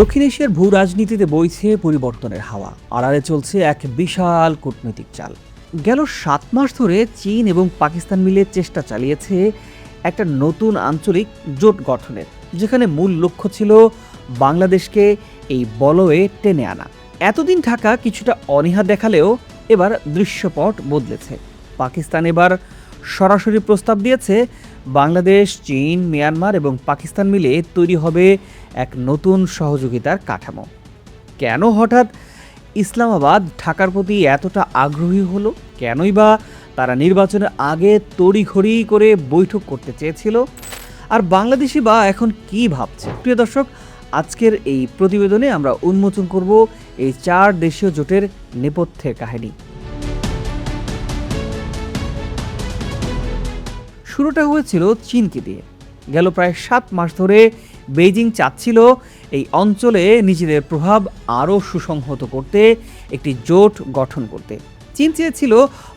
দক্ষিণ এশিয়ার ভূ রাজনীতিতে বইছে পরিবর্তনের হাওয়া। আড়ালে চলছে এক বিশাল কূটনৈতিক চাল। গেল সাত মাস ধরে চীন এবং পাকিস্তান মিলে চেষ্টা চালিয়েছে একটা নতুন আঞ্চলিক জোট গঠনের, যেখানে মূল লক্ষ্য ছিল বাংলাদেশকে এই বলয়ে টেনে আনা। এতদিন ঢাকা কিছুটা অনীহা দেখালেও এবার দৃশ্যপট বদলেছে। পাকিস্তান এবার সরাসরি প্রস্তাব দিয়েছে, বাংলাদেশ, চীন, মিয়ানমার এবং পাকিস্তান মিলে তৈরি হবে এক নতুন সহযোগিতার কাঠামো। কেন হঠাৎ ইসলামাবাদ ঢাকার প্রতি এতটা আগ্রহী হলো? কেনই বা তারা নির্বাচনের আগে তড়িঘড়ি করে বৈঠক করতে চেয়েছিল? আর বাংলাদেশি বা এখন কি ভাবছে? প্রিয় দর্শক, আজকের এই প্রতিবেদনে আমরা উন্মোচন করব এই চার দেশীয় জোটের নেপথ্যের কাহিনী। শুরুটা হয়েছিল চীনকে দিয়ে। গেল প্রায় সাত মাস ধরে বেইজিং চাচ্ছিল এই অঞ্চলে নিজেদের প্রভাব আরও সুসংহত করতে, একটি জোট গঠন করতে। চীন চেয়েছিল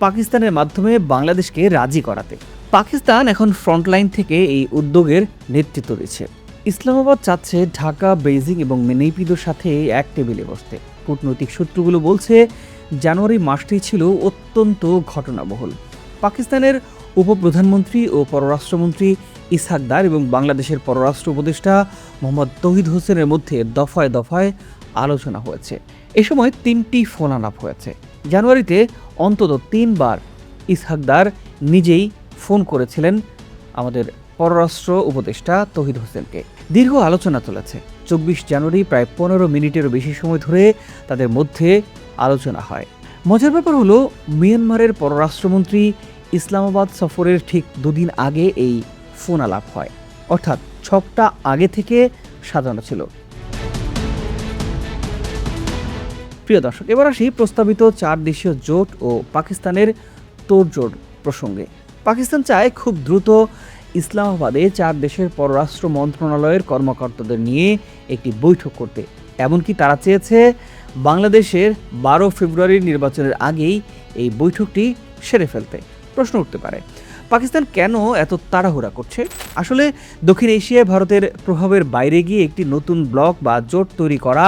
পাকিস্তানের মাধ্যমে বাংলাদেশকে রাজি করাতে। পাকিস্তান এখন ফ্রন্টলাইন থেকে এই উদ্যোগের নেতৃত্ব দিচ্ছে। ইসলামাবাদ চাচ্ছে ঢাকা, বেইজিং এবং মেনেপিদোর সাথে এক টেবিলে বসতে। কূটনৈতিক সূত্রগুলো বলছে, জানুয়ারি মাসটি ছিল অত্যন্ত ঘটনাবহুল। পাকিস্তানের উপপ্রধানমন্ত্রী ও পররাষ্ট্রমন্ত্রী ইসহাকদার এবং বাংলাদেশের পররাষ্ট্র উপদেষ্টা মোহাম্মদ তহিদ হোসেনের মধ্যে দফায় দফায় আলোচনা হয়েছে। এ সময় তিনটি ফোন আলাপ হয়েছে। জানুয়ারিতে অন্তত তিনবার ইসহাকদার নিজেই ফোন করেছিলেন আমাদের পররাষ্ট্র উপদেষ্টা তহিদ হোসেনকে। দীর্ঘ আলোচনা চলেছে। চব্বিশ জানুয়ারি প্রায় পনেরো মিনিটেরও বেশি সময় ধরে তাদের মধ্যে আলোচনা হয়। মজার ব্যাপার হলো, মিয়ানমারের পররাষ্ট্রমন্ত্রী ইসলামাবাদ সফরের ঠিক দুদিন আগে এই ফোন আলাপ হয়। অর্থাৎ ছকটা আগে থেকে সাজানো ছিল। প্রিয় দর্শক, এবার আসি প্রস্তাবিত চার দেশীয় জোট ও পাকিস্তানের তোড়জোড় প্রসঙ্গে। পাকিস্তান চায় খুব দ্রুত ইসলামাবাদে চার দেশের পররাষ্ট্র মন্ত্রণালয়ের কর্মকর্তাদের নিয়ে একটি বৈঠক করতে। এমনকি তারা চেয়েছে বাংলাদেশের বারো ফেব্রুয়ারির নির্বাচনের আগেই এই বৈঠকটি সেরে ফেলতে। প্রশ্ন উঠতে পারে। পাকিস্তান কেন এত তাড়াহুড়া করছে? আসলে দক্ষিণ এশিয়ায় ভারতের প্রভাবের বাইরে গিয়ে একটি নতুন ব্লক বা জোট তৈরি করা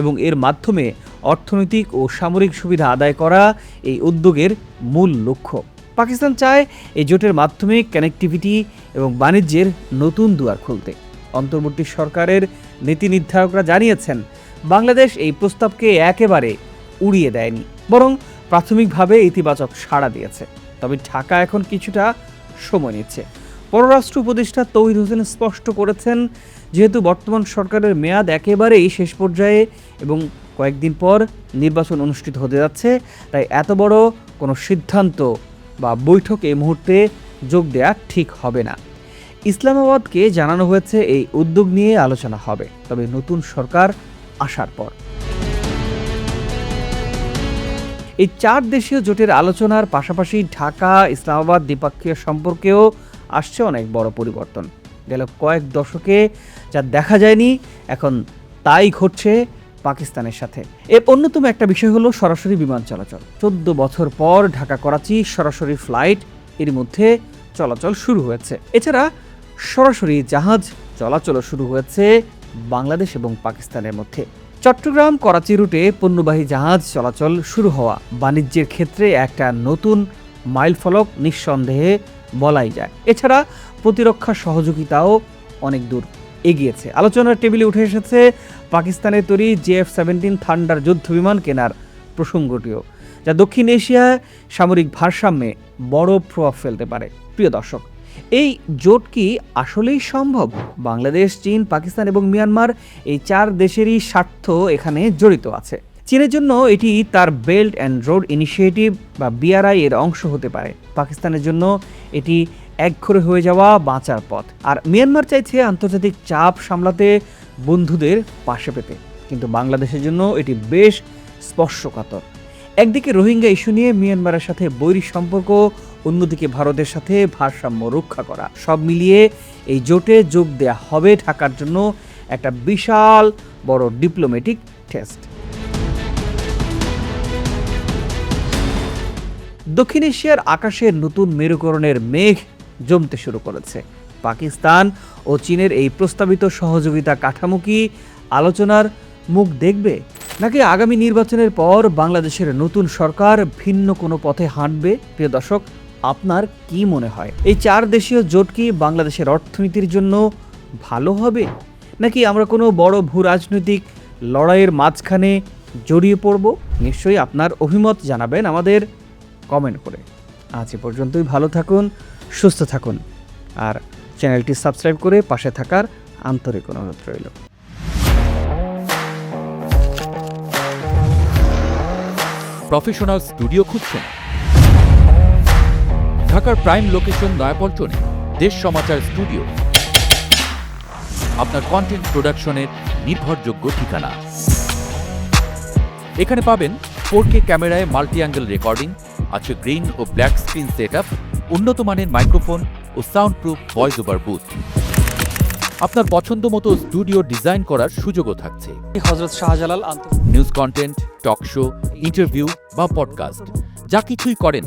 এবং এর মাধ্যমে অর্থনৈতিক ও সামরিক সুবিধা আদায় করা এই উদ্যোগের মূল লক্ষ্য। পাকিস্তান চায় এই জোটের মাধ্যমে কানেক্টিভিটি এবং বাণিজ্যের নতুন দুয়ার খুলতে। অন্তর্বর্তী সরকারের নীতি নির্ধারকরা জানিয়েছেন, বাংলাদেশ এই প্রস্তাবকে একেবারে উড়িয়ে দেয়নি, বরং প্রাথমিকভাবে ইতিবাচক সাড়া দিয়েছে। তবে ঢাকা এখন কিছুটা সময় নিচ্ছে। পররাষ্ট্র উপদেষ্টা তৌহিদ হোসেন স্পষ্ট করেছেন, যেহেতু বর্তমান সরকারের মেয়াদ একেবারেই শেষ পর্যায়ে এবং কয়েকদিন পর নির্বাচন অনুষ্ঠিত হতে যাচ্ছে, তাই এত বড় কোনো সিদ্ধান্ত বা বৈঠক এই মুহূর্তে যোগ দেয়া ঠিক হবে না। ইসলামাবাদকে জানানো হয়েছে, এই উদ্যোগ নিয়ে আলোচনা হবে, তবে নতুন সরকার আসার পর। এই চার দেশীয় জোটের আলোচনার পাশাপাশি ঢাকা, ইসলামাবাদ দ্বিপাক্ষীয় সম্পর্কেও আসছে অনেক বড় পরিবর্তন। গেল কয়েক দশকে যা দেখা যায়নি, এখন তাই ঘটছে পাকিস্তানের সাথে। এর অন্যতম একটা বিষয় হলো সরাসরি বিমান চলাচল। চোদ্দ বছর পর ঢাকা করাচি সরাসরি ফ্লাইট, এর মধ্যে চলাচল শুরু হয়েছে। এছাড়া সরাসরি জাহাজ চলাচলও শুরু হয়েছে বাংলাদেশ এবং পাকিস্তানের মধ্যে। চট্টগ্রাম, করাচি রুটে পণ্যবাহী জাহাজ চলাচল শুরু হওয়া। বাণিজ্যের ক্ষেত্রে একটা নতুন মাইলফলক নিঃসন্দেহে বলাই যায়। এছাড়া প্রতিরক্ষা সহযোগিতাও অনেক দূর এগিয়েছে। আলোচনার টেবিলে উঠে এসেছে পাকিস্তানের তৈরি জেএফ সেভেন্টিন থান্ডার যুদ্ধ বিমান কেনার প্রসঙ্গটিও, যা দক্ষিণ এশিয়ায় সামরিক ভারসাম্যে বড় প্রভাব ফেলতে পারে। প্রিয় দর্শক এই জোট কি আসলেই সম্ভব? বাংলাদেশ, চীন, পাকিস্তান এবং মিয়ানমার এই চার দেশেরই স্বার্থ এখানে জড়িত আছে। চীনের জন্য এটি তার বেল্ট অ্যান্ড রোড ইনিশিয়েটিভ বা বিআরআই এর অংশ হতে পারে। পাকিস্তানের জন্য এটি একঘরে হয়ে যাওয়া বাঁচার পথ। আর মিয়ানমার চাইছে আন্তর্জাতিক চাপ সামলাতে বন্ধুদের পাশে পেতে। কিন্তু বাংলাদেশের জন্য এটি বেশ স্পর্শকাতর। একদিকে রোহিঙ্গা ইস্যু নিয়ে মিয়ানমারের সাথে বৈরী সম্পর্ক অন্যদিকে ভারতের সাথে ভারসাম্য রক্ষা করা। সব মিলিয়ে এই জোটে যোগ দেয়া হবে ঢাকার জন্য একটা বিশাল বড় ডিপ্লোম্যাটিক টেস্ট দক্ষিণ এশিয়ার আকাশে নতুন মেরুকরণের মেঘ জমতে শুরু করেছে। পাকিস্তান ও চীনের এই প্রস্তাবিত সহযোগিতা কাঠামো কি আলোচনার মুখ দেখবে? নাকি আগামী নির্বাচনের পর বাংলাদেশের নতুন সরকার ভিন্ন কোনো পথে হাঁটবে? প্রিয় দর্শক আপনার কি মনে হয়? এই চার দেশীয় জোট কি বাংলাদেশের অর্থনীতির জন্য ভালো হবে? নাকি আমরা কোনো বড় ভূ রাজনৈতিক লড়াইয়ের মাঝখানে জড়িয়ে পড়ব? নিশ্চয়ই আপনার অভিমত জানাবেন আমাদের কমেন্ট করে। আজ এ পর্যন্তই, ভালো থাকুন, সুস্থ থাকুন। আর চ্যানেলটি সাবস্ক্রাইব করে পাশে থাকার আন্তরিক অনুরোধ রইল। প্রফেশনাল স্টুডিও খুঁজছেন ঢাকার প্রাইম লোকেশন নয়াপল্টনে দেশ সমাচার স্টুডিও আপনার কন্টেন্ট প্রোডাকশনের নির্ভরযোগ্য ঠিকানা। এখানে পাবেন ফোর কে ক্যামেরায় মাল্টি অ্যাঙ্গেল রেকর্ডিং আছে গ্রিন ও ব্ল্যাক স্ক্রিন সেট আপ উন্নত মানের মাইক্রোফোন ও sound proof voice over booth আপনার পছন্দ মতো স্টুডিও ডিজাইন করার সুযোগও থাকছে। Hazrat Shahjalal news content talk show interview বা পডকাস্ট যা কিছুই করেন